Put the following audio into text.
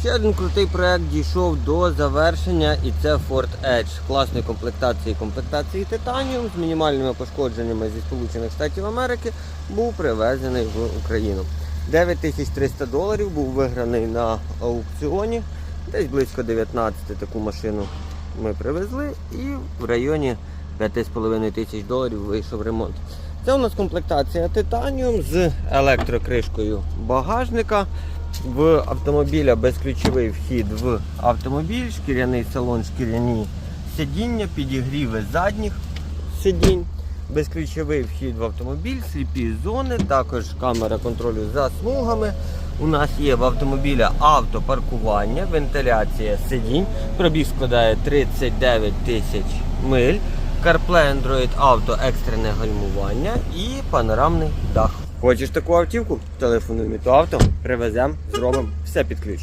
Ще один крутий проект дійшов до завершення і це Ford Edge класної комплектації комплектації Titanium з мінімальними пошкодженнями зі Сполучених Штатів Америки був привезений в Україну. 9300 доларів був виграний на аукціоні. Десь близько 19 таку машину ми привезли і в районі 5,5 тисяч доларів вийшов ремонт. Це у нас комплектація Titanium з електрокришкою багажника. В автомобіля безключовий вхід в автомобіль, шкіряний салон, шкіряні сидіння, підігріви задніх сидінь, безключовий вхід в автомобіль, сліпі зони, також камера контролю за смугами. У нас є в автомобіля автопаркування, вентиляція сидінь. Пробіг складає 39 тисяч миль. CarPlay Android Auto екстрене гальмування і панорамний дах. Хочеш таку автівку? Телефонуй авто, привеземо, зробимо все під ключ.